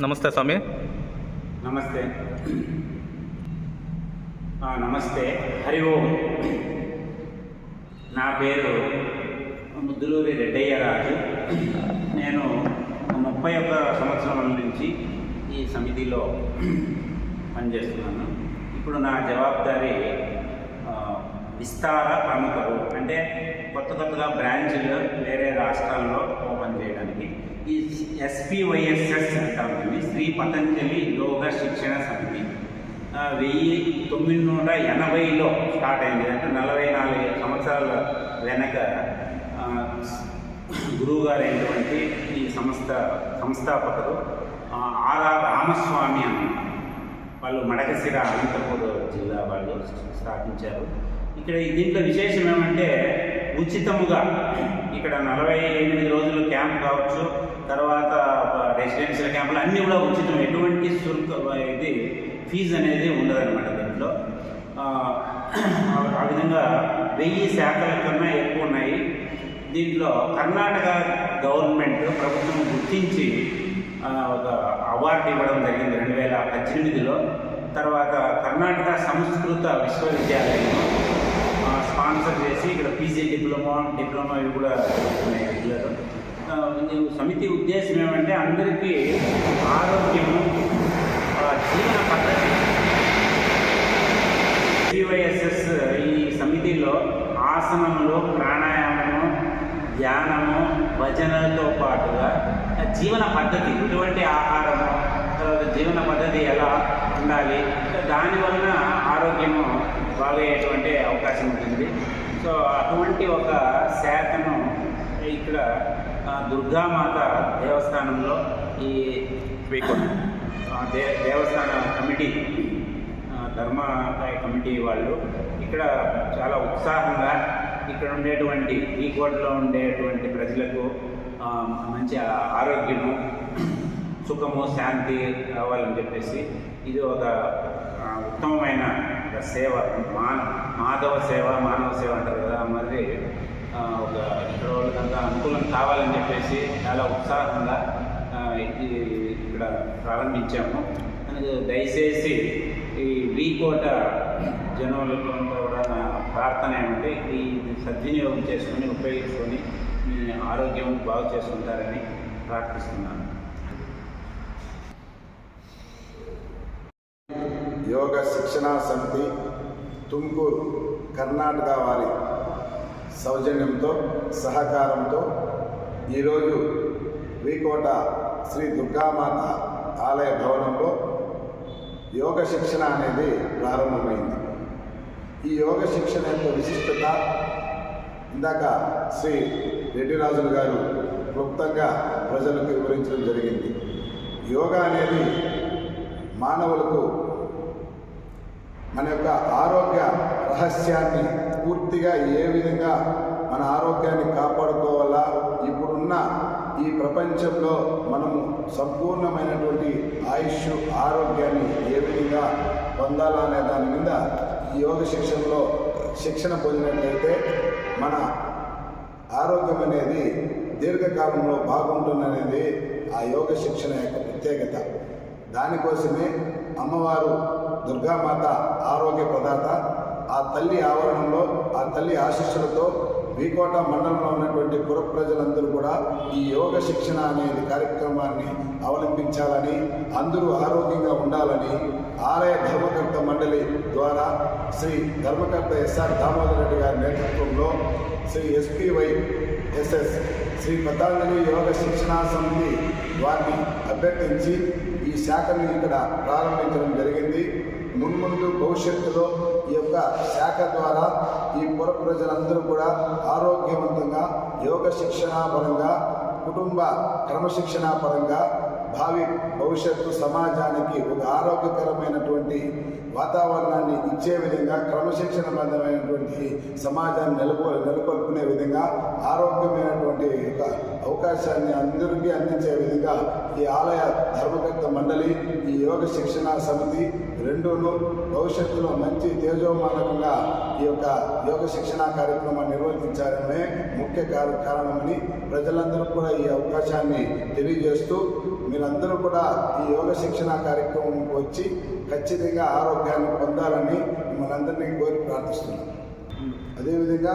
నమస్తే స్వామి. నమస్తే. నమస్తే. హరి ఓం. నా పేరు ముద్దులూరి రెడ్డయ్య రాజు నేను ముప్పై ఒక్క సంవత్సరం నుంచి ఈ సమితిలో పనిచేస్తున్నాను. ఇప్పుడు నా జవాబుదారీ విస్తార ప్రముఖులు. అంటే కొత్త కొత్తగా బ్రాంచ్లు వేరే రాష్ట్రాల్లో ఓపెన్ చేయడానికి. ఈ ఎస్పివైఎస్ఎస్ అంటాం దీన్ని శ్రీ పతంజలి యోగ శిక్షణ సమితి. వెయ్యి తొమ్మిది నూట ఎనభైలో స్టార్ట్ అయింది. అంటే నలభై నాలుగు సంవత్సరాల వెనక గురువుగారైనటువంటి ఈ సంస్థ సంస్థాపకులు ఆర్ఆర్ రామస్వామి అని వాళ్ళు మడకసిర అనంతపూర్ జిల్లా వాళ్ళు స్థాపించారు. ఇక్కడ దీంట్లో విశేషం ఏమంటే ఉచితముగా ఇక్కడ నలభై ఎనిమిది రోజులు క్యాంప్ కావచ్చు. తర్వాత రెసిడెన్షియల్ క్యాంపులు అన్నీ కూడా ఉచితం ఎటువంటి శుల్క ఇది ఫీజు అనేది ఉండదన్నమాట దీంట్లో. ఆ, విధంగా వెయ్యి శాఖల కన్నా ఎక్కువ ఉన్నాయి. దీంట్లో కర్ణాటక గవర్నమెంట్ ప్రభుత్వం గుర్తించి ఒక అవార్డు ఇవ్వడం జరిగింది రెండు వేల పద్దెనిమిదిలో. తర్వాత కర్ణాటక సంస్కృత విశ్వవిద్యాలయం స్పాన్సర్ చేసి ఇక్కడ పీజీ డిప్లొమా డిప్లొమా ఇవి కూడా జరుగుతున్నాయి రెగ్యులర్ సమితి ఉద్దేశం ఏమంటే అందరికీ ఆరోగ్యము జీవన పద్ధతి. సివైఎస్ఎస్ ఈ సమితిలో ఆసనములు ప్రాణాయామము ధ్యానము భజనలతో పాటుగా జీవన పద్ధతి ఇటువంటి ఆహారము తర్వాత జీవన పద్ధతి ఎలా ఉండాలి దానివలన ఆరోగ్యము బాగయ్యేటువంటి అవకాశం ఉంటుంది. సో అటువంటి ఒక శాఖను ఇక్కడ దుర్గామాత దేవస్థానంలో ఈ దే దేవస్థాన కమిటీ ఆ, ధర్మాదాయ కమిటీ వాళ్ళు ఇక్కడ చాలా ఉత్సాహంగా ఇక్కడ ఉండేటువంటి ఈ కోటలో ఉండేటువంటి ప్రజలకు మంచి ఆరోగ్యము సుఖము శాంతి కావాలని చెప్పేసి ఇది ఒక ఉత్తమమైన సేవ మా మాధవ సేవ మానవ సేవ అంటారు కదా మరి ఒక ఇక్కడ వాళ్ళకంతా అనుకూలం కావాలని చెప్పేసి చాలా ఉత్సాహంగా ఇక్కడ ప్రారంభించాము. దయచేసి ఈ వీకోట జనములకు కూడా నా ప్రార్థన ఏమంటే ఈ సద్వినియోగం చేసుకొని ఉపయోగించుకొని మీ ఆరోగ్యం బాగు చేసుకుంటారని ప్రార్థిస్తున్నాను. యోగ శిక్షణా సమితి తుమ్కూరు కర్ణాటక వారి సౌజన్యంతో సహకారంతో ఈరోజు వీకోట శ్రీ దుర్గామాత ఆలయ భవనంలో యోగ శిక్షణ అనేది ప్రారంభమైంది. ఈ యోగ శిక్షణ యొక్క విశిష్టత ఇందాక శ్రీ రెడ్డిరాజులు గారు క్లుప్తంగా ప్రజలకు వివరించడం జరిగింది. యోగా అనేది మానవులకు మన యొక్క ఆరోగ్య రహస్యాన్ని పూర్తిగా ఏ విధంగా మన ఆరోగ్యాన్ని కాపాడుకోవాలా? ఇప్పుడున్న ఈ ప్రపంచంలో మనము సంపూర్ణమైనటువంటి ఆయుష్ ఆరోగ్యాన్ని ఏ విధంగా పొందాలా అనే దాని మీద ఈ యోగ శిక్షణలో శిక్షణ పొందినట్లయితే మన ఆరోగ్యం అనేది దీర్ఘకాలంలో బాగుంటుందనేది ఆ యోగ శిక్షణ యొక్క ప్రత్యేకత. దానికోసమే అమ్మవారు దుర్గామాత ఆరోగ్య ప్రదాత ఆ తల్లి ఆవరణంలో ఆ తల్లి ఆశీస్సులతో వీకోట మండలంలో ఉన్నటువంటి పుర ప్రజలందరూ కూడా ఈ యోగ శిక్షణ అనేది కార్యక్రమాన్ని అవలంబించాలని అందరూ ఆరోగ్యంగా ఉండాలని ఆలయ ధర్మకర్త మండలి ద్వారా శ్రీ ధర్మకర్త ఎస్ఆర్ దామోదర్ రెడ్డి గారి నేతృత్వంలో శ్రీ ఎస్పీవై ఎస్ఎస్ శ్రీ పతాంజలి యోగ శిక్షణా సమితి వారిని అభ్యర్థించి ఈ శాఖను ఇక్కడ ప్రారంభించడం జరిగింది. మున్ముందు భవిష్యత్తులో ఈ యొక్క శాఖ ద్వారా ఈ పుర ప్రజలందరూ కూడా ఆరోగ్యవంతంగా యోగ శిక్షణా పరంగా కుటుంబ క్రమశిక్షణ పరంగా భావి భవిష్యత్తు సమాజానికి ఒక ఆరోగ్యకరమైనటువంటి వాతావరణాన్ని ఇచ్చే విధంగా క్రమశిక్షణ బంధమైనటువంటి సమాజాన్ని నెలకొ నెలకొల్పుకునే విధంగా ఆరోగ్యమైనటువంటి ఒక అవకాశాన్ని అందరికీ అందించే విధంగా ఈ ఆలయ ధర్మకర్త మండలి ఈ యోగ శిక్షణ సమితి రెండును భవిష్యత్తులో మంచి తేజోమానకంగా ఈ యొక్క యోగ శిక్షణ కార్యక్రమాన్ని నిర్వర్తించాలనే ముఖ్య కార- కారణమని ప్రజలందరూ కూడా ఈ అవకాశాన్ని తెలియజేస్తూ మీరందరూ కూడా ఈ యోగ శిక్షణ కార్యక్రమంకి వచ్చి ఖచ్చితంగా ఆరోగ్యాన్ని పొందాలని మనందరినీ కోరి ప్రార్థిస్తున్నాం. అదేవిధంగా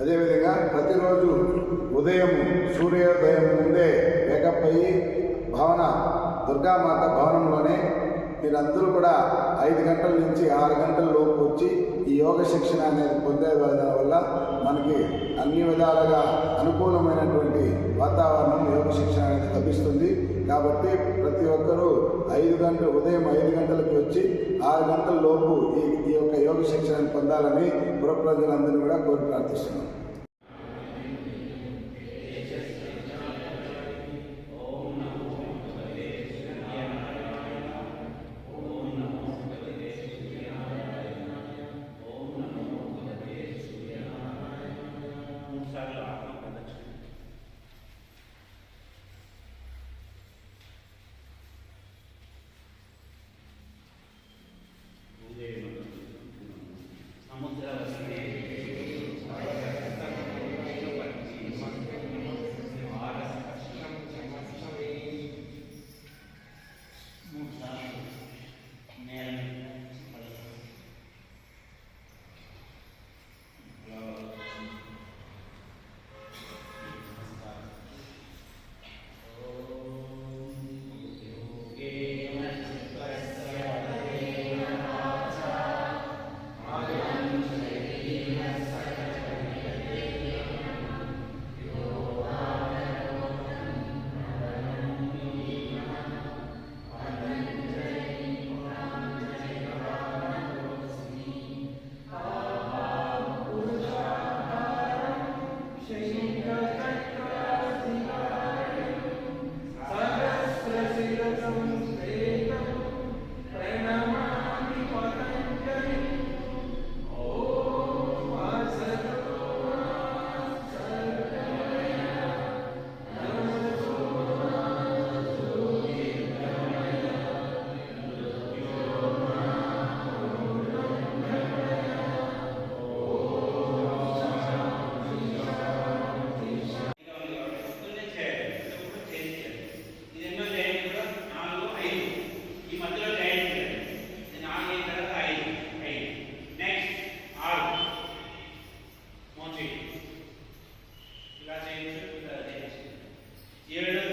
అదేవిధంగా ప్రతిరోజు ఉదయం సూర్యోదయం ముందే వేకప్ అయ్యి భవన దుర్గామాత భవనంలోనే మీరందరూ కూడా ఐదు గంటల నుంచి ఆరు గంటల లోపు వచ్చి ఈ యోగ శిక్షణ అనేది పొందే వల్ల మనకి అన్ని విధాలుగా అనుకూలమైనటువంటి వాతావరణం యోగ శిక్షణ అనేది లభిస్తుంది. కాబట్టి ప్రతి ఒక్కరూ ఐదు గంటలు ఉదయం ఐదు గంటలకు వచ్చి ఆరు గంటల లోపు ఈ ఈ యొక్క యోగ శిక్షణను పొందాలని గృహ ప్రజలందరినీ కూడా కోరి ప్రార్థిస్తున్నాం. మోచి